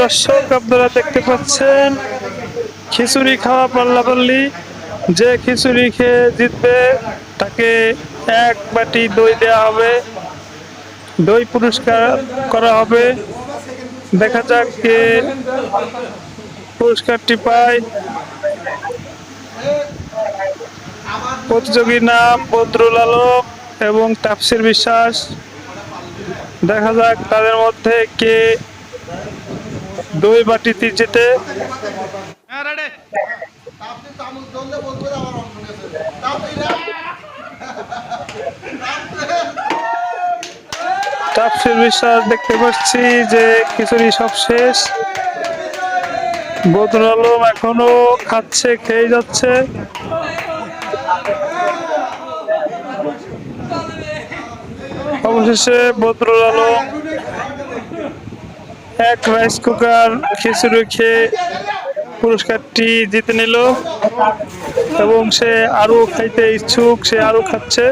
দর্শক, আপনারা দেখতে পাচ্ছেন খিচুড়ি খাওয়া পাল্লাপাল্লি। যে খিচুড়ি খেয়ে জিতবে, তাকে এক বাটি দই দেওয়া হবে। দই পুরস্কার করা হবে। দেখা যাক কে পুরস্কারটি পায়। প্রতিযোগীর নাম বদরুল আলম এবং তাপসির বিশ্বাস। দেখা যাক তাদের মধ্যে কে দই না তাপসির বিশ্বাস দেখতে পাচ্ছি যে খিচুড়ি সব শেষ। বদরুল আলম এখনও খাচ্ছে খেয়ে যাচ্ছে। অবশেষে বদরুল আলম এক রাইস কুকার খিচুড়ি খেয়ে পুরস্কারটি জিতে নিল এবং সে আরও খাইতে ইচ্ছুক, সে আরও খাচ্ছে।